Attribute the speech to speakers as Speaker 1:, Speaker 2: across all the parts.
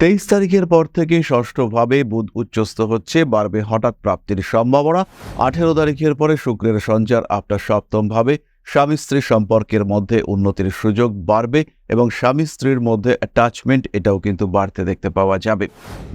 Speaker 1: তেইশ তারিখের পর থেকে ষষ্ঠভাবে বুধ উচ্চস্থ হচ্ছে, বাড়বে হঠাৎ প্রাপ্তির সম্ভাবনা। আঠেরো তারিখের পরে শুক্রের সঞ্চার আপনার সপ্তমভাবে। স্বামী স্ত্রী সম্পর্কের মধ্যে উন্নতির সুযোগ বাড়বে এবং স্বামী স্ত্রীর মধ্যে অ্যাটাচমেন্ট এটাও কিন্তু বাড়তে দেখতে পাওয়া যাবে।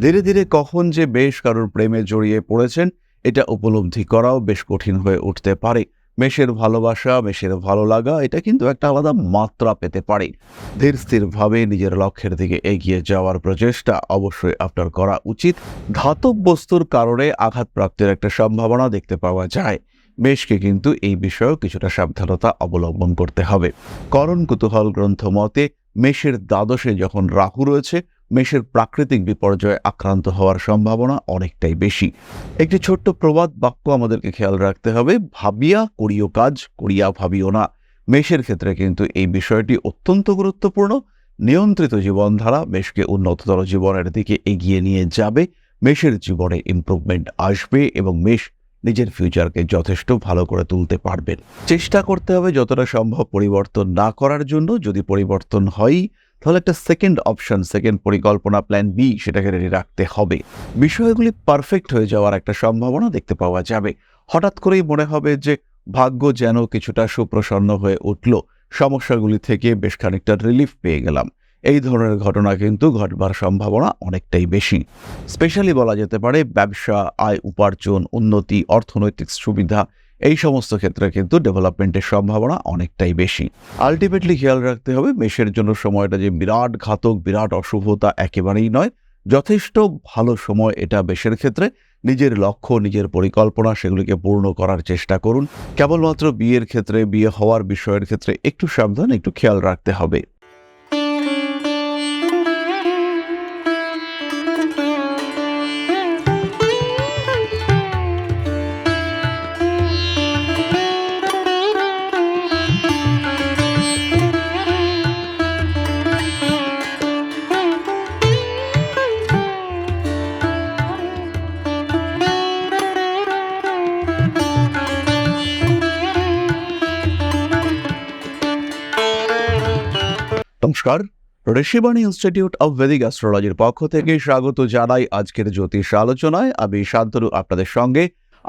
Speaker 1: ধীরে ধীরে কখন যে বেশ কারোর প্রেমে জড়িয়ে পড়েছেন, এটা উপলব্ধি করাও বেশ কঠিন হয়ে উঠতে পারে। মেষের ভালোবাসা, মেষের ভালো লাগা, এটা কিন্তু একটা আলাদা মাত্রা পেতে পারে। ধীর স্থিরভাবে নিজের লক্ষ্যের দিকে এগিয়ে যাওয়ার প্রচেষ্টা অবশ্যই আপনার করা উচিত। ধাতব বস্তুর কারণে আঘাতপ্রাপ্তির একটা সম্ভাবনা দেখতে পাওয়া যায়। মেষকে কিন্তু এই বিষয়েও কিছুটা সাবধানতা অবলম্বন করতে হবে। করণ কুতূহল গ্রন্থ মতে, মেষের দ্বাদশে যখন রাহু রয়েছে মেষের প্রাকৃতিক বিপর্যয়ে আক্রান্ত হওয়ার সম্ভাবনা অনেকটাই বেশি। একটি ছোট্ট প্রবাদ বাক্য আমাদেরকে খেয়াল রাখতে হবে, ভাবিয়া করিও কাজ, করিয়া ভাবিও না। মেষের ক্ষেত্রে কিন্তু এই বিষয়টি অত্যন্ত গুরুত্বপূর্ণ। নিয়ন্ত্রিত জীবনধারা মেষকে উন্নততর জীবনের দিকে এগিয়ে নিয়ে যাবে। মেষের জীবনে ইমপ্রুভমেন্ট আসবে এবং মেষ নিজের ফিউচারকে যথেষ্ট ভালো করে তুলতে পারবেন চেষ্টা করতে হবে যতটা সম্ভব পরিবর্তন না করার জন্য। যদি পরিবর্তন হয় তাহলে একটা সেকেন্ড অপশন সেকেন্ড পরিকল্পনা প্ল্যান বি সেটাকে রেডি রাখতে হবে। বিষয়গুলি পারফেক্ট হয়ে যাওয়ার একটা সম্ভাবনা দেখতে পাওয়া যাবে। হঠাৎ করেই মনে হবে যে ভাগ্য যেন কিছুটা সুপ্রসন্ন হয়ে উঠল। সমস্যাগুলি থেকে বেশ খানিকটা রিলিফ পেয়ে গেলাম। এই ধরনের ঘটনা কিন্তু ঘটবার সম্ভাবনা অনেকটাই বেশি। স্পেশালি বলা যেতে পারে ব্যবসা, আয়, উপার্জন, উন্নতি, অর্থনৈতিক সুবিধা এই সমস্ত ক্ষেত্রে কিন্তু ডেভেলপমেন্টের সম্ভাবনা অনেকটাই বেশি। আলটিমেটলি খেয়াল রাখতে হবে মেষের জন্য সময়টা যে বিরাট ঘাতক, বিরাট অশুভতা একেবারেই নয়। যথেষ্ট ভালো সময় এটা বেশের ক্ষেত্রে। নিজের লক্ষ্য, নিজের পরিকল্পনা সেগুলিকে পূর্ণ করার চেষ্টা করুন। কেবলমাত্র বিয়ের ক্ষেত্রে, বিয়ে হওয়ার বিষয়ের ক্ষেত্রে একটু সাবধান, একটু খেয়াল রাখতে হবে। নমস্কার। ঋষিবাণী ইনস্টিটিউট অব ভেদিক অ্যাস্ট্রোলজির পক্ষ থেকে স্বাগত জানাই আজকের জ্যোতিষ আলোচনায়। আমি শান্তনু, আপনাদের সঙ্গে।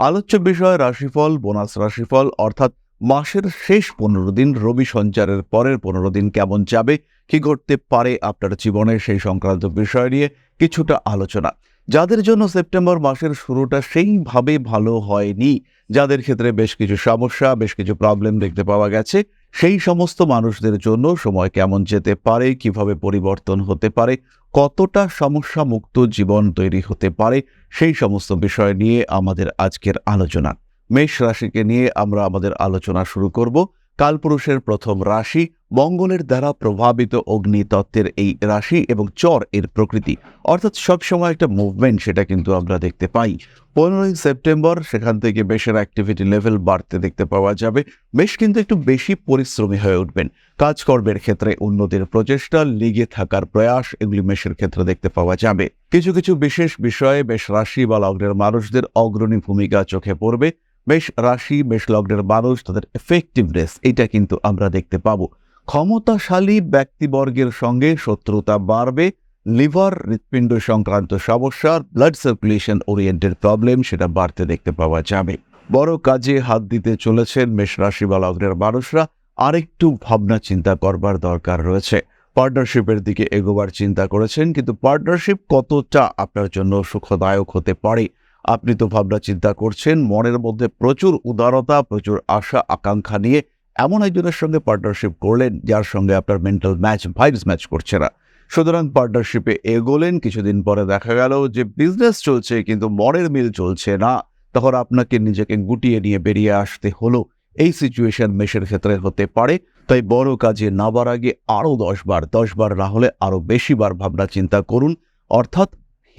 Speaker 1: আলোচ্য বিষয় রাশিফল, বোনাস রাশিফল, অর্থাৎ মাসের শেষ পনেরো দিন, রবি সঞ্চারের পরের পনেরো দিন কেমন যাবে, কি ঘটতে পারে আপনার জীবনে, সেই সংক্রান্ত বিষয় নিয়ে কিছুটা আলোচনা। যাদের জন্য সেপ্টেম্বর মাসের শুরুটা সেইভাবে ভালো হয়নি, যাদের ক্ষেত্রে বেশ কিছু সমস্যা, বেশ কিছু প্রবলেম দেখতে পাওয়া গেছে সেই সমস্ত মানুষদের জন্য সময় কেমন যেতে পারে, কীভাবে পরিবর্তন হতে পারে, কতটা সমস্যা মুক্ত জীবন তৈরি হতে পারে, সেই সমস্ত বিষয় নিয়ে আমাদের আজকের আলোচনা। মেষ রাশিকে নিয়ে আমরা আমাদের আলোচনা শুরু করব। কালপুরুষের প্রথম রাশি মঙ্গলের দ্বারা প্রভাবিত অগ্নিতত্ত্বের এই রাশি এবং চর এর প্রকৃতি। অর্থাৎ সবসময় একটা মুভমেন্ট সেটা কিন্তু আমরা দেখতে পাই। পনেরোই সেপ্টেম্বর সেখান থেকে বেশের অ্যাক্টিভিটি লেভেল বাড়তে দেখতে পাওয়া যাবে। বেশ কিন্তু একটু বেশি পরিশ্রমী হয়ে উঠবেন। কাজকর্মের ক্ষেত্রে উন্নতির প্রচেষ্টা, লিগে থাকার প্রয়াস এগুলি মেষের ক্ষেত্রে দেখতে পাওয়া যাবে। কিছু কিছু বিশেষ বিষয়ে বেশ রাশি বা লগ্নের মানুষদের অগ্রণী ভূমিকা চোখে পড়বে। বেশ রাশি বেশ লগ্নের মানুষ, তাদের এফেক্টিভনেস এটা কিন্তু আমরা দেখতে পাবো। ক্ষমতাশালী ব্যক্তিবর্গের সঙ্গে শত্রুতা বাড়বে, লিভার হৃৎপিণ্ড সংক্রান্ত সমস্যা ব্লাড সার্কুলেশন ওরিয়েন্টেড প্রবলেম সেটা বাড়তে দেখতে পাওয়া যাবে। বড় কাজে হাত দিতে চলেছেন মেষ রাশি বা লগ্নের মানুষরা। আরেকটু ভাবনা চিন্তা করবার দরকার রয়েছে। পার্টনারশিপের দিকে এগোবার চিন্তা করেছেন, কিন্তু পার্টনারশিপ কতটা আপনার জন্য সুখদায়ক হতে পারে? আপনি তো ভাবনা চিন্তা করছেন, মনের মধ্যে প্রচুর উদারতা, প্রচুর আশা, আকাঙ্ক্ষা নিয়ে এমন একজনের সঙ্গে পার্টনারশিপ করলেন, যার সঙ্গে আপনার মেন্টাল ম্যাচ ভাইবস ম্যাচ করছে না। সুতরাং পার্টনারশিপে এগোলেন, কিছুদিন পরে দেখা গেল যে বিজনেস চলছে, কিন্তু মনের মিল চলছে না। তখন আপনাকে নিজেকে গুটিয়ে নিয়ে বেরিয়ে আসতে হলো। এই সিচুয়েশন মেশের ক্ষেত্রে হতে পারে, তাই বড় কাজে নাবার আগে আরও দশ বার দশ বার না হলে আরও বেশি বার ভাবনা চিন্তা করুন। অর্থাৎ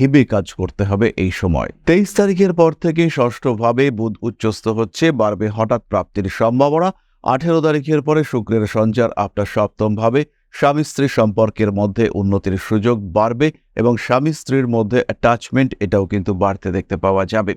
Speaker 1: হেবে কাজ করতে হবে এই সময়। তেইশ তারিখের পর থেকে ষষ্ঠভাবে বুধ উচ্চস্থ হচ্ছে, বাড়বে হঠাৎ প্রাপ্তির সম্ভাবনা। আঠেরো তারিখের পরে শুক্রের সঞ্চার আপনার সপ্তমভাবে। স্বামী স্ত্রী সম্পর্কের মধ্যে উন্নতির সুযোগ বাড়বে এবং স্বামী স্ত্রীর মধ্যে অ্যাটাচমেন্ট এটাও কিন্তু বাড়তে দেখতে পাওয়া যাবে।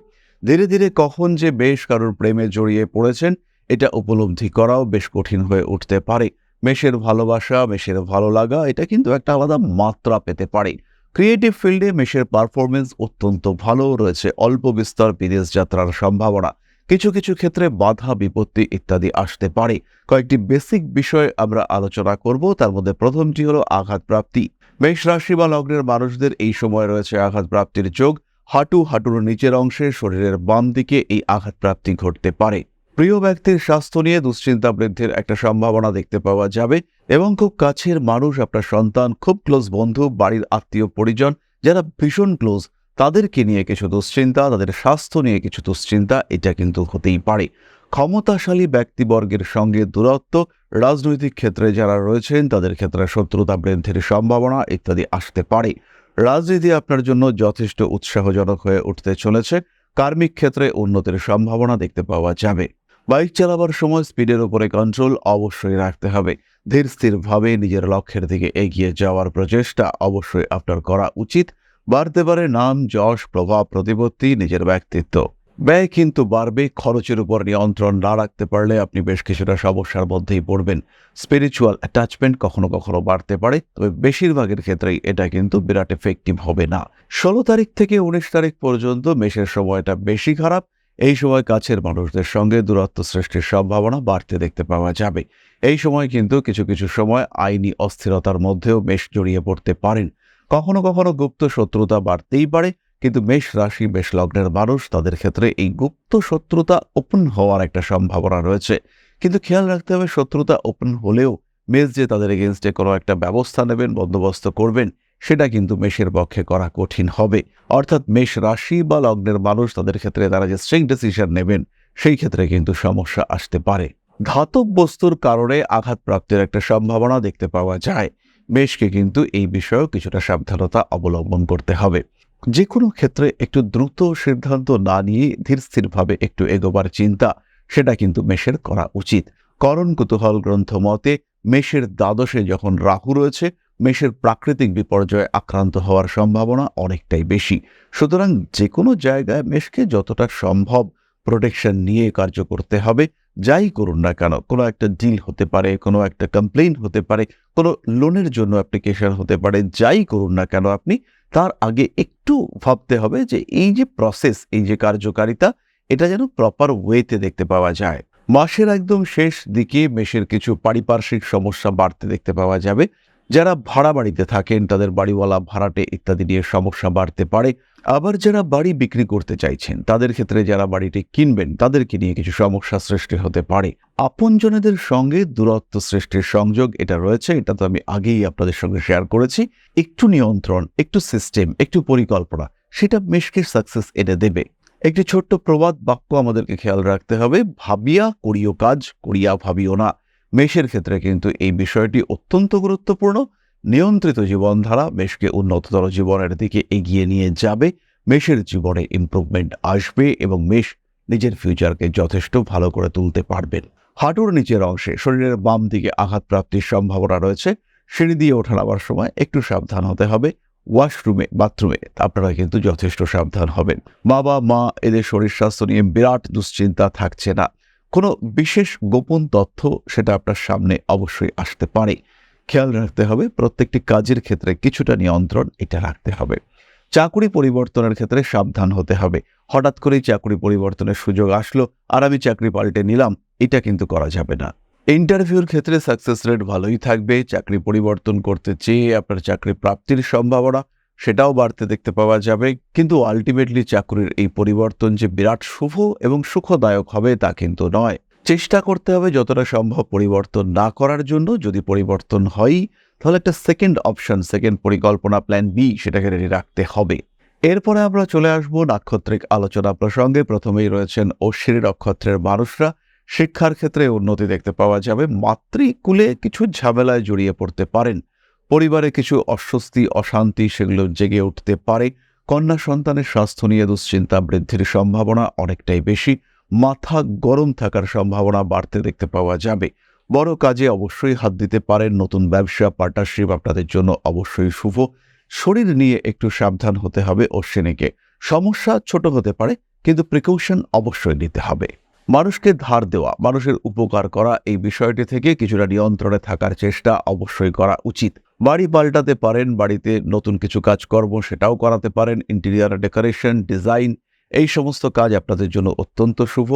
Speaker 1: ধীরে ধীরে কখন যে বেশ কারোর প্রেমে জড়িয়ে পড়েছেন, এটা উপলব্ধি করাও বেশ কঠিন হয়ে উঠতে পারে। মেষের ভালোবাসা, মেষের ভালো লাগা, এটা কিন্তু একটা আলাদা মাত্রা পেতে পারে। ক্রিয়েটিভ ফিল্ডে মেশের পারফরমেন্স অত্যন্ত ভালো রয়েছে। অল্প বিস্তর বিদেশ যাত্রার সম্ভাবনা। কিছু কিছু ক্ষেত্রে বাধা, বিপত্তি ইত্যাদি আসতে পারে। কয়েকটি বেসিক বিষয় আমরা আলোচনা করব। তার মধ্যে প্রথমটি হলো আঘাত প্রাপ্তি মেষ রাশি বা লগ্নের মানুষদের এই সময় রয়েছে আঘাত প্রাপ্তির যোগ। হাঁটু হাঁটুর নিচের অংশে শরীরের বাম দিকে এই আঘাত প্রাপ্তি ঘটতে পারে। প্রিয় ব্যক্তির স্বাস্থ্য নিয়ে দুশ্চিন্তা বৃদ্ধির একটা সম্ভাবনা দেখতে পাওয়া যাবে এবং খুব কাছের মানুষ, আপনার সন্তান, খুব ক্লোজ বন্ধু, বাড়ির আত্মীয়, পরিজন যারা ভীষণ ক্লোজ তাদেরকে নিয়ে কিছু দুশ্চিন্তা, তাদের স্বাস্থ্য নিয়ে কিছু দুশ্চিন্তা, এটা কিন্তু হতেই পারে। ক্ষমতাশালী ব্যক্তিবর্গের সঙ্গে দূরত্ব, রাজনৈতিক ক্ষেত্রে যারা রয়েছেন, তাদের ক্ষেত্রে শত্রুতা বৃদ্ধির সম্ভাবনা ইত্যাদি আসতে পারে। রাজনীতি আপনার জন্য যথেষ্ট উৎসাহজনক হয়ে উঠতে চলেছে। কার্মিক ক্ষেত্রে উন্নতির সম্ভাবনা দেখতে পাওয়া যাবে। বাইক চালাবার সময় স্পিডের উপরে কন্ট্রোল অবশ্যই রাখতে হবে। ধীর স্থিরভাবে নিজের লক্ষ্যের দিকে এগিয়ে যাওয়ার প্রচেষ্টা অবশ্যই আপনার করা উচিত। বাড়তে পারে নাম, যশ, প্রভাব, প্রতিপত্তি, নিজের ব্যক্তিত্ব। ব্যয় কিন্তু বাড়বে, খরচের উপর নিয়ন্ত্রণ না রাখতে পারলে আপনি বেশ কিছুটা সমস্যার মধ্যেই পড়বেন। স্পিরিচুয়াল অ্যাটাচমেন্ট কখনো কখনো বাড়তে পারে, তবে বেশিরভাগের ক্ষেত্রেই এটা কিন্তু বিরাট এফেক্টিভ হবে না। ষোলো তারিখ থেকে উনিশ তারিখ পর্যন্ত মেশের সময়টা বেশি খারাপ এই সময় কাছের মানুষদের সঙ্গে দূরত্ব সৃষ্টির সম্ভাবনা বাড়তে দেখতে পাওয়া যাবে। এই সময় কিন্তু কিছু কিছু সময় আইনি অস্থিরতার মধ্যেও মেষ জড়িয়ে পড়তে পারেন। কখনো কখনো গুপ্ত শত্রুতা বাড়তেই পারে, কিন্তু মেষ রাশি, মেষ লগ্নের মানুষ তাদের ক্ষেত্রে এই গুপ্ত শত্রুতা ওপেন হওয়ার একটা সম্ভাবনা রয়েছে। কিন্তু খেয়াল রাখতে হবে শত্রুতা ওপেন হলেও মেষ যে তাদের এগেনস্টে কোনো একটা ব্যবস্থা নেবেন, বন্দোবস্ত করবেন। সেটা কিন্তু মেষের পক্ষে করা কঠিন হবে। অর্থাৎ মেষ রাশি বা লগ্নের মানুষ তাদের ক্ষেত্রে তারা যে স্ট্রিং ডিসিশন নেবেন, সেই ক্ষেত্রে কিন্তু সমস্যা আসতে পারে। ধাতব বস্তুর কারণে আঘাত প্রাপ্তির একটা সম্ভাবনা দেখতে পাওয়া যায়। মেষকে কিন্তু এই বিষয়েও কিছুটা সাবধানতা অবলম্বন করতে হবে। যে কোনো ক্ষেত্রে একটু দ্রুত সিদ্ধান্ত না নিয়ে ধীর স্থিরভাবে একটু এগোবার চিন্তা, সেটা কিন্তু মেষের করা উচিত। করণ কুতূহল গ্রন্থ মতে, মেষের দ্বাদশে যখন রাহু রয়েছে মেষের প্রাকৃতিক বিপর্যয়ে আক্রান্ত হওয়ার সম্ভাবনা অনেকটাই বেশি। সুতরাং যে কোনো জায়গায় মেষকে যতটা সম্ভব প্রোটেকশন নিয়ে কার্য করতে হবে, যাই করুন না কেন, কোনো একটা ডিল হতে পারে, কোনো একটা কমপ্লেন হতে পারে, কোনো লোনের জন্য অ্যাপ্লিকেশন হতে পারে, যাই করুন না কেন আপনি, তার আগে একটু ভাবতে হবে যে এই যে প্রসেস এই যে কার্যকারিতা, এটা যেন প্রপার ওয়েতে দেখতে পাওয়া যায়। মাসের একদম শেষ দিকে মেষের কিছু পারিপার্শ্বিক সমস্যা বাড়তে দেখতে পাওয়া যাবে। যারা ভাড়া বাড়িতে থাকেন, তাদের বাড়িওয়ালা ভাড়াটে ইত্যাদি নিয়ে সমস্যা বাড়তে পারে। আবার যারা বাড়ি বিক্রি করতে চাইছেন, তাদের ক্ষেত্রে যারা বাড়িটি কিনবেন, তাদেরকে নিয়ে কিছু সমস্যা সৃষ্টি হতে পারে। আপনজনেদের সঙ্গে দূরত্ব সৃষ্টির সংযোগ এটা রয়েছে, এটা তো আমি আগেই আপনাদের সঙ্গে শেয়ার করেছি। একটু নিয়ন্ত্রণ, একটু সিস্টেম, একটু পরিকল্পনা, সেটা মেশকে সাকসেস এনে দেবে। একটি ছোট্ট প্রবাদ বাক্য আমাদেরকে খেয়াল রাখতে হবে, ভাবিয়া করিও কাজ, করিয়া ভাবিও না। মেষের ক্ষেত্রে কিন্তু এই বিষয়টি অত্যন্ত গুরুত্বপূর্ণ। নিয়ন্ত্রিত জীবনধারা মেষকে উন্নততর জীবনের দিকে এগিয়ে নিয়ে যাবে। মেষের জীবনে ইমপ্রুভমেন্ট আসবে এবং মেষ নিজের ফিউচারকে যথেষ্ট ভালো করে তুলতে পারবেন। হাঁটুর নিচের অংশে শরীরের বাম দিকে আঘাত প্রাপ্তির সম্ভাবনা রয়েছে। সিঁড়ি দিয়ে ওঠা নামার সময় একটু সাবধান হতে হবে। ওয়াশরুমে বাথরুমে আপনারা কিন্তু যথেষ্ট সাবধান হবেন। বাবা মা এদের শরীর স্বাস্থ্য নিয়ে বিরাট দুশ্চিন্তা থাকছে না। কোনো বিশেষ গোপন তথ্য সেটা আপনার সামনে অবশ্যই আসতে পারে। খেয়াল রাখতে হবে, প্রত্যেকটি কাজের ক্ষেত্রে কিছুটা নিয়ন্ত্রণ এটা রাখতে হবে। চাকুরি পরিবর্তনের ক্ষেত্রে সাবধান হতে হবে। হঠাৎ করেই চাকুরি পরিবর্তনের সুযোগ আসলো, আর আমি চাকরি পাল্টে নিলাম, এটা কিন্তু করা যাবে না। ইন্টারভিউর ক্ষেত্রে সাকসেস রেট ভালোই থাকবে, চাকরি পরিবর্তন করতে চেয়ে আপনার চাকরি প্রাপ্তির সম্ভাবনা সেটাও বাড়তে দেখতে পাওয়া যাবে। কিন্তু আলটিমেটলি চাকরির এই পরিবর্তন যে বিরাট শুভ এবং সুখদায়ক হবে তা কিন্তু নয়। চেষ্টা করতে হবে যতটা সম্ভব পরিবর্তন না করার জন্য। যদি পরিবর্তন হয় তাহলে একটা সেকেন্ড অপশন সেকেন্ড পরিকল্পনা প্ল্যান বি সেটাকে রেডি রাখতে হবে। এরপরে আমরা চলে আসব নাক্ষত্রিক আলোচনা প্রসঙ্গে। প্রথমেই রয়েছেন অশ্বিনী নক্ষত্রের মানুষরা। শিক্ষার ক্ষেত্রে উন্নতি দেখতে পাওয়া যাবে। মাতৃকুলে কিছু ঝামেলায় জড়িয়ে পড়তে পারেন। পরিবারে কিছু অস্বস্তি, অশান্তি সেগুলো জেগে উঠতে পারে। কন্যা সন্তানের স্বাস্থ্য নিয়ে দুশ্চিন্তা বৃদ্ধির সম্ভাবনা অনেকটাই বেশি। মাথা গরম থাকার সম্ভাবনা বাড়তে দেখতে পাওয়া যাবে। বড় কাজে অবশ্যই হাত দিতে পারেন। নতুন ব্যবসা পার্টনারশিপ আপনাদের জন্য অবশ্যই শুভ। শরীর নিয়ে একটু সাবধান হতে হবে অশ্বিনীকে। সমস্যা ছোট হতে পারে, কিন্তু প্রিকশন অবশ্যই নিতে হবে। মানুষকে ধার দেওয়া, মানুষের উপকার করা এই বিষয়টি থেকে কিছুটা নিয়ন্ত্রণে থাকার চেষ্টা অবশ্যই করা উচিত। বাড়ি পাল্টাতে পারেন, বাড়িতে নতুন কিছু কাজকর্ম সেটাও করাতে পারেন ইন্টেরিয়ার ডেকোরেশন ডিজাইন এই সমস্ত কাজ আপনাদের জন্য অত্যন্ত শুভ।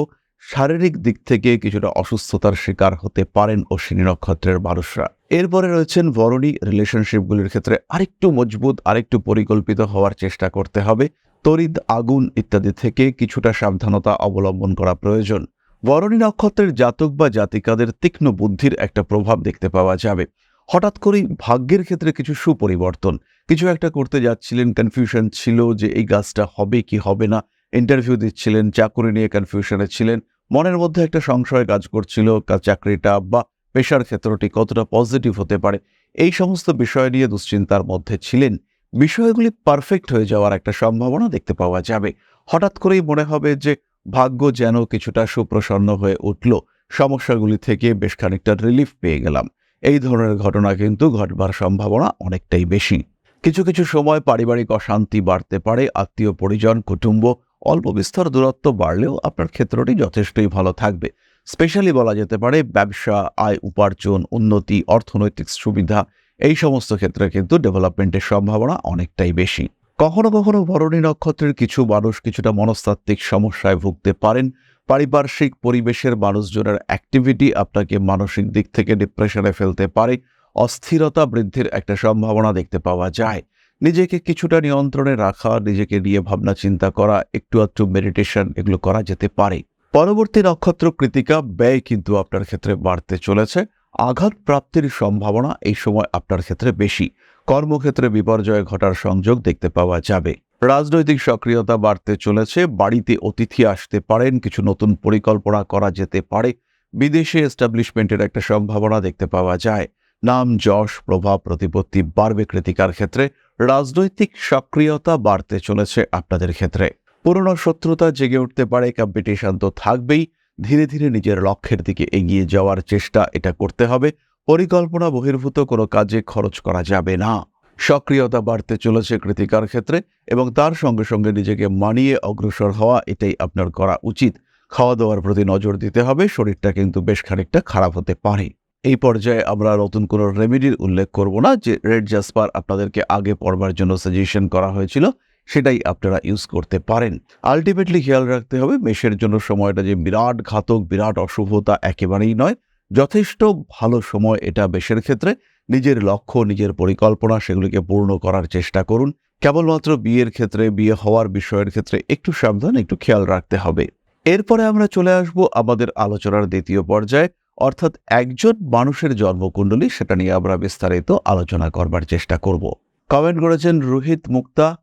Speaker 1: শারীরিক দিক থেকে কিছুটা অসুস্থতার শিকার হতে পারেন অশ্বিনী নক্ষত্রের মানুষরা। এরপরে রয়েছেন বরণী রিলেশনশিপগুলির ক্ষেত্রে আরেকটু মজবুত, আরেকটু পরিকল্পিত হওয়ার চেষ্টা করতে হবে। তড়িৎ আগুন ইত্যাদি থেকে কিছুটা সাবধানতা অবলম্বন করা প্রয়োজন। বরণী নক্ষত্রের জাতক বা জাতিকাদের তীক্ষ্ণ বুদ্ধির একটা প্রভাব দেখতে পাওয়া যাবে। হঠাৎ করেই ভাগ্যের ক্ষেত্রে কিছু সুপরিবর্তন। কিছু একটা করতে যাচ্ছিলেন কনফিউশন ছিল যে এই গাছটা হবে কি হবে না। ইন্টারভিউ দিচ্ছিলেন, চাকরি নিয়ে কনফিউশনে ছিলেন। মনের মধ্যে একটা সংশয় কাজ করছিল চাকরিটা বা পেশার ক্ষেত্রটি কতটা পজিটিভ হতে পারে। এই সমস্ত বিষয় নিয়ে দুশ্চিন্তার মধ্যে ছিলেন। বিষয়গুলি পারফেক্ট হয়ে যাওয়ার একটা সম্ভাবনা দেখতে পাওয়া যাবে। হঠাৎ করেই মনে হবে যে, ভাগ্য যেন কিছুটা সুপ্রসন্ন হয়ে উঠল। সমস্যাগুলি থেকে বেশ খানিকটা রিলিফ পেয়ে গেলাম। এই ধরনের ঘটনা কিন্তু ঘটবার সম্ভাবনা অনেকটাই বেশি। কিছু কিছু সময় পারিবারিক অশান্তি বাড়তে পারে, আত্মীয় পরিজন, কুটুম্ব, অল্প বিস্তর দূরত্ব বাড়লেও আপনার ক্ষেত্রটি যথেষ্টই ভালো থাকবে। স্পেশালি বলা যেতে পারে ব্যবসা, আয়, উপার্জন, উন্নতি, অর্থনৈতিক সুবিধা এই সমস্ত ক্ষেত্রে কিন্তু ডেভেলপমেন্টের সম্ভাবনা অনেকটাই বেশি। কখনো কখনো ভরণী নক্ষত্রের কিছু মানুষ কিছুটা মনস্তাত্ত্বিক সমস্যায় ভুগতে পারেন। পারিপার্শ্বিক পরিবেশের মানুষজনের অ্যাক্টিভিটি আপনাকে মানসিক দিক থেকে ডিপ্রেশনে ফেলতে পারে। অস্থিরতা বৃদ্ধির একটা সম্ভাবনা দেখতে পাওয়া যায়। নিজেকে কিছুটা নিয়ন্ত্রণে রাখা, নিজেকে নিয়ে ভাবনা চিন্তা করা, একটু একটু মেডিটেশন এগুলো করা যেতে পারে। পরবর্তী নক্ষত্র কৃতিকা ব্যয় কিন্তু আপনার ক্ষেত্রে বাড়তে চলেছে। আঘাত প্রাপ্তির সম্ভাবনা এই সময় আপনার ক্ষেত্রে বেশি। কর্মক্ষেত্রে বিপর্যয় ঘটার সংযোগ দেখতে পাওয়া যাবে। রাজনৈতিক সক্রিয়তা বাড়তে চলেছে, বাড়িতে অতিথি আসতে পারেন, কিছু নতুন পরিকল্পনা করা যেতে পারে, বিদেশে এস্টাবলিশমেন্টের একটা সম্ভাবনা দেখতে পাওয়া যায়। নাম, যশ, প্রভাব, প্রতিপত্তি বাড়বে কৃতিকার ক্ষেত্রে, রাজনৈতিক সক্রিয়তা বাড়তে চলেছে আপনাদের ক্ষেত্রে। পুরনো শত্রুতা জেগে উঠতে পারে কম্পিটিশন তো থাকবেই। ধীরে ধীরে নিজের লক্ষ্যের দিকে এগিয়ে যাওয়ার চেষ্টা এটা করতে হবে। পরিকল্পনা বহির্ভূত, কোনো কাজে খরচ করা যাবে না। সক্রিয়তা বাড়তে চলেছে কৃতিকার ক্ষেত্রে এবং তার সঙ্গে সঙ্গে নিজেকে মানিয়ে অগ্রসর হওয়া এটাই আপনার করা উচিত। খাওয়া দাওয়ার প্রতি নজর দিতে হবে, শরীরটা কিন্তু বেশ খানিকটা খারাপ হতে পারে। এই পর্যায়ে আমরা নতুন কোনো রেমেডির উল্লেখ করব না, যে রেড জাসপার আপনাদেরকে আগে পড়বার জন্য সাজেশন করা হয়েছিল। সেটাই আপনারা ইউজ করতে পারেন। আলটিমেটলি খেয়াল রাখতে হবে মেষের জন্য সময়টা যে বিরাট ঘাতক, বিরাট অশুভতা একেবারেই নয়। যথেষ্ট ভালো সময় এটা বেশের ক্ষেত্রে। নিজের লক্ষ্য, নিজের পরিকল্পনা সেগুলিকে পূর্ণ করার চেষ্টা করুন। কেবলমাত্র বিয়ের ক্ষেত্রে, বিয়ে হওয়ার বিষয়ের ক্ষেত্রে একটু সাবধান, একটু খেয়াল রাখতে হবে। এরপরে আমরা চলে আসব আমাদের আলোচনার দ্বিতীয় পর্যায়ে। অর্থাৎ একজন মানুষের জন্মকুণ্ডলী, সেটা নিয়ে আমরা বিস্তারিত আলোচনা করবার চেষ্টা করব। কমেন্ট করেছেন রোহিত মুক্তা।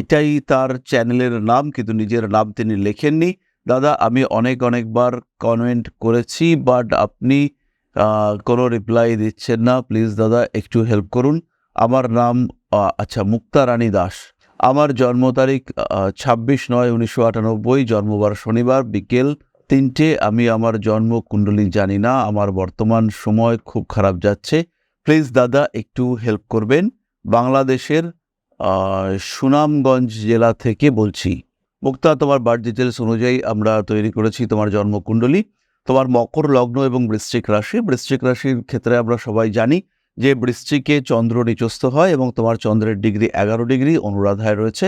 Speaker 1: এটাই তার চ্যানেলের নাম, কিন্তু নিজের নাম তিনি লেখেননি। দাদা, আমি অনেক, অনেকবার কমেন্ট করেছি বাট আপনি কোনো রিপ্লাই দিচ্ছেন না। প্লিজ দাদা, একটু হেল্প করুন। আমার নাম আচ্ছা মুক্তা রানী দাস। আমার জন্ম তারিখ ছাব্বিশ নয় উনিশশো আটানব্বই, জন্মবার শনিবার বিকেল তিনটে। আমি আমার জন্ম কুণ্ডলী জানি না, আমার বর্তমান সময় খুব খারাপ যাচ্ছে। প্লিজ দাদা, একটু হেল্প করবেন। বাংলাদেশের সুনামগঞ্জ জেলা থেকে বলছি। মুক্তা, তোমার বার্থ ডিটেলস অনুযায়ী আমরা তৈরি করেছি তোমার জন্মকুণ্ডলী, তোমার মকর লগ্ন এবং বৃশ্চিক রাশি। বৃশ্চিক রাশির ক্ষেত্রে আমরা সবাই জানি যে বৃশ্চিকে চন্দ্র নিচস্থ হয় এবং তোমার চন্দ্রের ডিগ্রি এগারো ডিগ্রি, অনুরাধায় রয়েছে।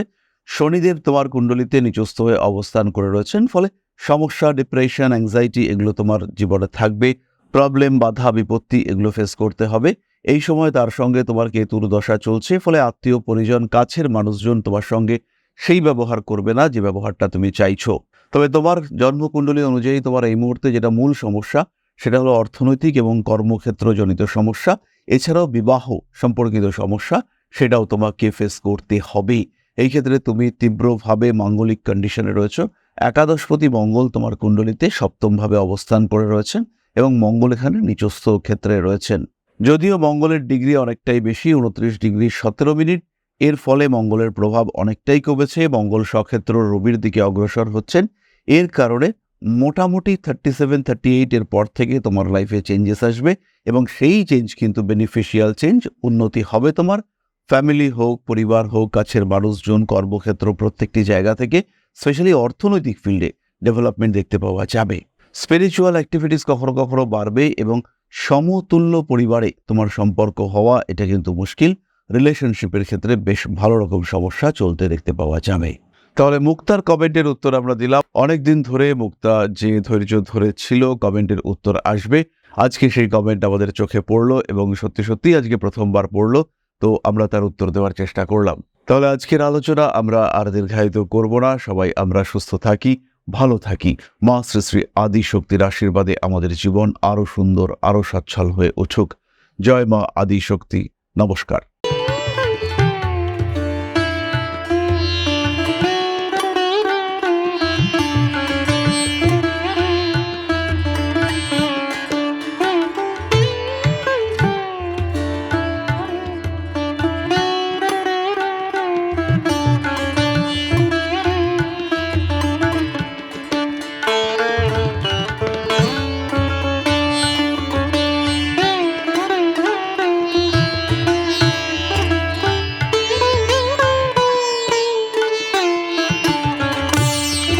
Speaker 1: শনিদেব তোমার কুণ্ডলিতে নিচস্থ হয়ে অবস্থান করে রয়েছেন, ফলে সমস্যা ডিপ্রেশন অ্যাংজাইটি এগুলো তোমার জীবনে থাকবে। প্রবলেম বাধা, বিপত্তি এগুলো ফেস করতে হবে। এই সময় তার সঙ্গে তোমার কেতুর দশা চলছে? ফলে আত্মীয়, পরিজন, কাছের মানুষজন তোমার সঙ্গে সেই ব্যবহার করবে না যে ব্যবহারটা তুমি চাইছো। তবে তোমার জন্মকুণ্ডলী অনুযায়ী তোমার এই মুহূর্তে যেটা মূল সমস্যা, সেটা হলো অর্থনৈতিক এবং কর্মক্ষেত্রজনিত সমস্যা। এছাড়াও বিবাহ সম্পর্কিত সমস্যা, সেটাও তোমাকে ফেস করতে হবে। এই ক্ষেত্রে তুমি তীব্রভাবে মাঙ্গলিক কন্ডিশনে রয়েছো। একাদশপতি মঙ্গল তোমার কুণ্ডলিতে সপ্তমভাবে অবস্থান করে রয়েছেন এবং মঙ্গল এখানে নিচস্থ ক্ষেত্রে রয়েছেন। যদিও মঙ্গলের ডিগ্রি অনেকটাই বেশি, উনত্রিশ ডিগ্রি সতেরো মিনিট। এর ফলে মঙ্গলের প্রভাব অনেকটাই কমেছে, মঙ্গল সক্ষেত্র রবির দিকে অগ্রসর হচ্ছেন। এর কারণে মোটামুটি থার্টি সেভেন থার্টি এইট এর পর থেকে তোমার লাইফে চেঞ্জেস আসবে এবং সেই চেঞ্জ কিন্তু বেনিফিশিয়াল চেঞ্জ উন্নতি হবে তোমার। ফ্যামিলি হোক, পরিবার হোক, কাছের মানুষজন, কর্মক্ষেত্র প্রত্যেকটি জায়গা থেকে স্পেশালি অর্থনৈতিক ফিল্ডে ডেভেলপমেন্ট দেখতে পাওয়া যাবে। স্পিরিচুয়াল অ্যাক্টিভিটিস কখনো কখনো বাড়বে এবং সমতুল্য পরিবারে তোমার সম্পর্ক হওয়া, এটা কিন্তু মুশকিল। রিলেশনশিপের ক্ষেত্রে বেশ ভালো রকম সমস্যা চলতে দেখতে পাওয়া যাবে। তাহলে মুক্তার কমেন্টের উত্তর আমরা দিলাম। অনেক দিন ধরে মুক্তা যে ধৈর্য ধরে ছিল কমেন্টের উত্তর আসবে। আজকে সেই কমেন্ট আমাদের চোখে পড়ল এবং সত্যি সত্যি আজকে প্রথমবার পড়ল, তো আমরা তার উত্তর দেওয়ার চেষ্টা করলাম। তাহলে আজকের আলোচনা আমরা আর দীর্ঘায়িত করব না। সবাই আমরা সুস্থ থাকি। ভালো থাকি। মা শ্রী শ্রী আদি শক্তির আশীর্বাদে আমাদের জীবন আরও সুন্দর আরও সচ্ছল হয়ে উঠুক। জয় মা আদি শক্তি নমস্কার।